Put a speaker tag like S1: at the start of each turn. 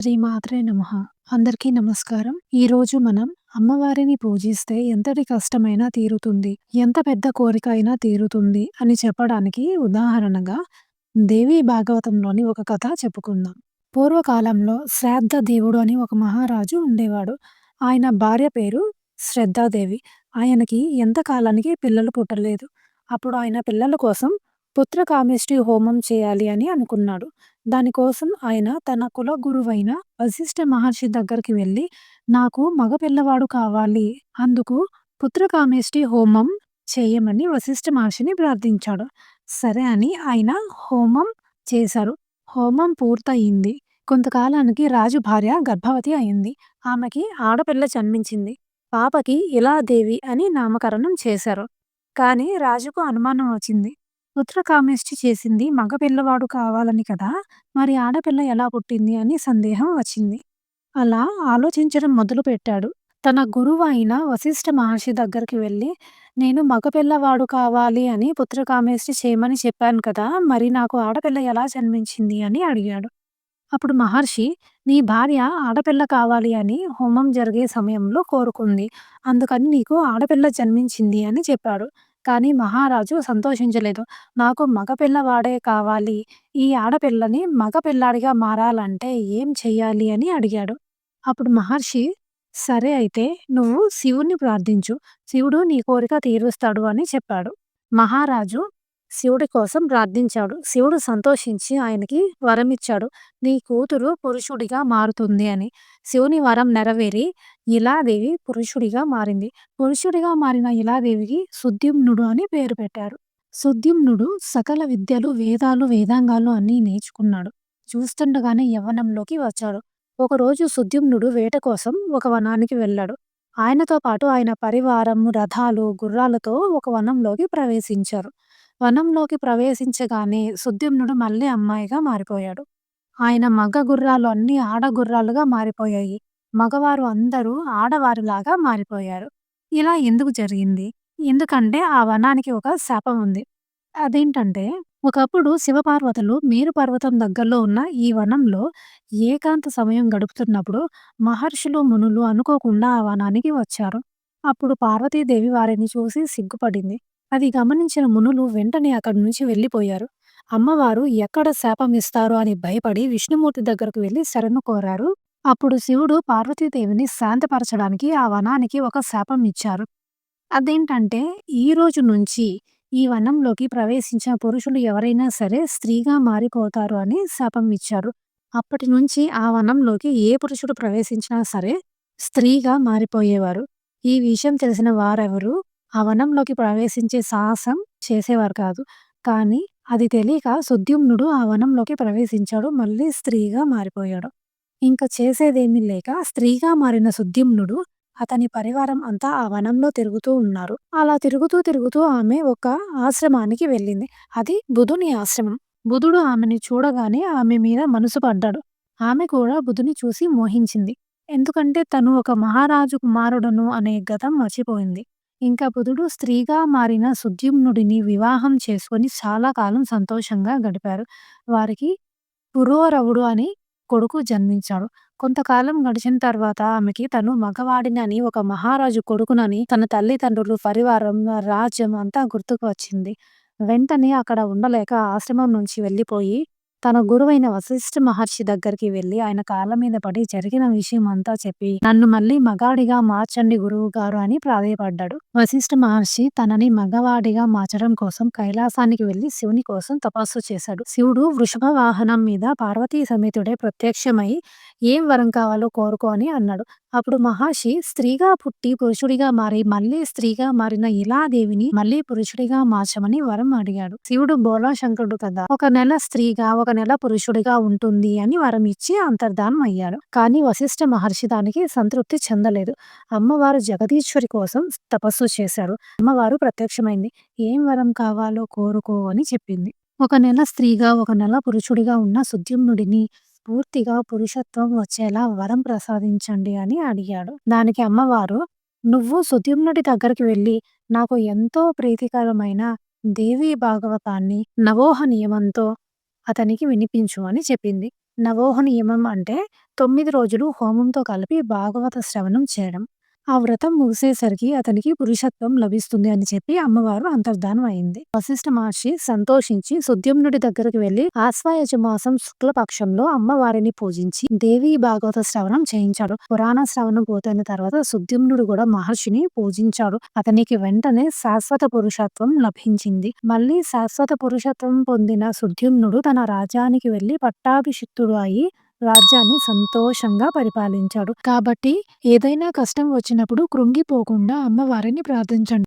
S1: శ్రీ మాత్రే నమః! అందరికీ నమస్కారం. ఈరోజు మనం అమ్మవారిని పూజిస్తే ఎంతటి కష్టమైనా తీరుతుంది. ఎంత పెద్ద కోరిక అయినా తీరుతుంది అని చెప్పడానికి ఉదాహరణగా దేవీ భాగవతంలోని ఒక కథ చెప్పుకుందాం. పూర్వకాలంలో శ్రాద్ధ దేవుడు అని ఒక మహారాజు ఉండేవాడు. ఆయన భార్య పేరు శ్రద్ధాదేవి. ఆయనకి ఎంత కాలానికి పిల్లలు పుట్టలేదు. అప్పుడు ఆయన పిల్లల కోసం పుత్రకామిష్టి హోమం చేయాలి అని అనుకున్నాడు. దానికోసం ఆయన తన కుల గురువైన వశిష్ఠ మహర్షి దగ్గరికి వెళ్ళి నాకు మగ పిల్లవాడు కావాలి. అందుకు పుత్రకామేష్టి హోమం చేయమని వశిష్ఠ మహర్షిని ప్రార్థించాడు. సరే అని ఆయన హోమం చేశారు. హోమం పూర్తయింది. కొంతకాలానికి రాజు భార్య గర్భవతి అయింది. ఆమెకి ఆడపిల్ల జన్మించింది. పాపకి ఇలాదేవి అని నామకరణం చేశారు. కానీ రాజుకు అనుమానం వచ్చింది. పుత్రకామేష్టి చేసింది మగ పిల్లవాడు కావాలని కదా! మరి ఆడపిల్ల ఎలా పుట్టింది అని సందేహం వచ్చింది. అలా ఆలోచించడం మొదలుపెట్టాడు. తన గురువు అయిన వశిష్ఠ మహర్షి దగ్గరికి వెళ్ళి నేను మగ పిల్లవాడు కావాలి అని పుత్రకామేష్టి చేయమని చెప్పాను కదా! మరి నాకు ఆడపిల్ల ఎలా జన్మించింది అని అడిగాడు. అప్పుడు మహర్షి నీ భార్య ఆడపిల్ల కావాలి అని హోమం జరిగే సమయంలో కోరుకుంది. అందుకని నీకు ఆడపిల్ల జన్మించింది అని చెప్పాడు. కానీ మహారాజు సంతోషించలేదు. నాకు మగ పిల్లవాడే కావాలి. ఈ ఆడపిల్లని మగ పిల్లాడిగా మారాలంటే ఏం చెయ్యాలి అని అడిగాడు. అప్పుడు మహర్షి సరే అయితే నువ్వు శివుణ్ణి ప్రార్థించు. శివుడు నీ కోరిక తీరుస్తాడు అని చెప్పాడు. మహారాజు శివుడి కోసం ప్రార్థించాడు. శివుడు సంతోషించి ఆయనకి వరమిచ్చాడు. నీ కూతురు పురుషుడిగా మారుతుంది అని. శివుని వరం నెరవేరి ఇలాదేవి పురుషుడిగా మారింది. పురుషుడిగా మారిన ఇలాదేవికి సుద్యుమ్నుడు అని పేరు పెట్టారు. సుద్యుమ్నుడు సకల విద్యలు, వేదాలు, వేదాంగాలు అన్నీ నేర్చుకున్నాడు. చూస్తుండగానే యవ్వనంలోకి వచ్చాడు. ఒకరోజు సుద్యుమ్నుడు వేట కోసం ఒక వనానికి వెళ్ళాడు. ఆయనతో పాటు ఆయన పరివారం, రథాలు, గుర్రాలతో ఒక వనంలోకి ప్రవేశించారు. వనంలోకి ప్రవేశించగానే సుద్యుమ్నుడు మళ్ళీ అమ్మాయిగా మారిపోయాడు. ఆయన మగ గుర్రాలు అన్ని ఆడ గుర్రాలుగా మారిపోయాయి. మగవారు అందరూ ఆడవారిలాగా మారిపోయారు. ఇలా ఎందుకు జరిగింది? ఎందుకంటే ఆ వనానికి ఒక శాపం ఉంది. అదేంటంటే ఒకప్పుడు శివపార్వతులు మేరు పర్వతం దగ్గరలో ఉన్న ఈ వనంలో ఏకాంత సమయం గడుపుతున్నప్పుడు మహర్షులు, మునులు అనుకోకుండా ఆ వనానికి వచ్చారు. అప్పుడు పార్వతీదేవి వారిని చూసి సిగ్గుపడింది. అది గమనించిన మునులు వెంటనే అక్కడి నుంచి వెళ్ళిపోయారు. అమ్మవారు ఎక్కడ శాపం ఇస్తారో అని భయపడి విష్ణుమూర్తి దగ్గరకు వెళ్ళి శరణు కోరారు. అప్పుడు శివుడు పార్వతీదేవిని శాంతపరచడానికి ఆ వనానికి ఒక శాపం ఇచ్చారు. అదేంటంటే ఈ రోజు నుంచి ఈ వనంలోకి ప్రవేశించిన పురుషులు ఎవరైనా సరే స్త్రీగా మారిపోతారు అని శాపం ఇచ్చారు. అప్పటి నుంచి ఆ వనంలోకి ఏ పురుషుడు ప్రవేశించినా సరే స్త్రీగా మారిపోయేవారు. ఈ విషయం తెలిసిన వారెవరూ ఆ వనంలోకి ప్రవేశించే సాహసం చేసేవారు కాదు. కానీ అది తెలియక సుద్యుమ్నుడు ఆ వనంలోకి ప్రవేశించాడు. మళ్ళీ స్త్రీగా మారిపోయాడు. ఇంక చేసేదేమీ లేక స్త్రీగా మారిన సుద్యుమ్నుడు అతని పరివారం అంతా ఆ వనంలో తిరుగుతూ ఉన్నారు. అలా తిరుగుతూ తిరుగుతూ ఆమె ఒక ఆశ్రమానికి వెళ్ళింది. అది బుధుని ఆశ్రమం. బుధుడు ఆమెని చూడగానే ఆమె మీద మనసు పడ్డాడు. ఆమె కూడా బుధుని చూసి మోహించింది. ఎందుకంటే తను ఒక మహారాజు కుమారుడను అనే గతం మర్చిపోయింది. ఇంకా బుధుడు స్త్రీగా మారిన సుద్యుమ్నుడిని వివాహం చేసుకొని చాలా కాలం సంతోషంగా గడిపారు. వారికి పురోరవుడు అని కొడుకు జన్మించాడు. కొంతకాలం గడిచిన తర్వాత ఆమెకి తను మగవాడినని, ఒక మహారాజు కొడుకునని తన తల్లిదండ్రులు, పరివారం, రాజ్యం అంతా గుర్తుకు వచ్చింది. వెంటనే అక్కడ ఉండలేక ఆశ్రమం నుంచి వెళ్ళిపోయి తన గురువైన వశిష్ఠ మహర్షి దగ్గరికి వెళ్ళి ఆయన కాళ్ళ మీద పడి జరిగిన విషయం అంతా చెప్పి నన్ను మళ్ళీ మగాడిగా మార్చండి గురువు గారు అని ప్రాధేయపడ్డాడు. వశిష్ఠ మహర్షి తనని మగవాడిగా మార్చడం కోసం కైలాసానికి వెళ్ళి శివుని కోసం తపస్సు చేశాడు. శివుడు వృషభ వాహనం మీద పార్వతీ సమేతుడే ప్రత్యక్షమై ఏం వరం కావాలో కోరుకో అని అన్నాడు. అప్పుడు మహర్షి స్త్రీగా పుట్టి పురుషుడిగా మారి మళ్ళీ స్త్రీగా మారిన ఇలాదేవిని మళ్ళీ పురుషుడిగా మార్చమని వరం అడిగాడు. శివుడు బోళాశంకరుడు కదా! ఒక నెల స్త్రీగా, ఒక నెల పురుషుడిగా ఉంటుంది అని వరం ఇచ్చి అంతర్ధానం అయ్యాడు. కానీ వశిష్ఠ మహర్షి దానికి సంతృప్తి చెందలేదు. అమ్మవారు జగదీశ్వరి కోసం తపస్సు చేశాడు. అమ్మవారు ప్రత్యక్షమైంది. ఏం వరం కావాలో కోరుకో అని చెప్పింది. ఒక నెల స్త్రీగా, ఒక నెల పురుషుడిగా ఉన్న సుద్యుమ్నుడిని పూర్తిగా పురుషత్వం వచ్చేలా వరం ప్రసాదించండి అని అడిగాడు. దానికి అమ్మవారు నువ్వు సుద్యుమ్నుడి దగ్గరికి వెళ్ళి నాకు ఎంతో ప్రీతికరమైన దేవీ భాగవతాన్ని నవోహ నియమంతో అతనికి వినిపించు అని చెప్పింది. నవోహ నియమం అంటే తొమ్మిది రోజులు హోమంతో కలిపి భాగవత శ్రవణం చేయడం. ఆ వ్రతం ముగిసేసరికి అతనికి పురుషత్వం లభిస్తుంది అని చెప్పి అమ్మవారు అంతర్ధానం అయింది. వశిష్ఠ మహర్షి సంతోషించి సుద్యుమ్నుడి దగ్గరకు వెళ్ళి ఆశ్వాయజ మాసం శుక్ల పక్షంలో అమ్మవారిని పూజించి దేవి భాగవత శ్రవణం చేయించాడు. పురాణ శ్రవణం పూర్తయిన తర్వాత సుద్యుమ్నుడు కూడా మహర్షిని పూజించాడు. అతనికి వెంటనే శాశ్వత పురుషత్వం లభించింది. మళ్ళీ శాశ్వత పురుషత్వం పొందిన సుద్యుమ్నుడు తన రాజ్యానికి వెళ్ళి పట్టాభిషిక్తుడు అయి రాజ్యాన్ని సంతోషంగా పరిపాలించాడు. కాబట్టి ఏదైనా కష్టం వచ్చినప్పుడు కృంగిపోకుండా అమ్మవారిని ప్రార్థించండి.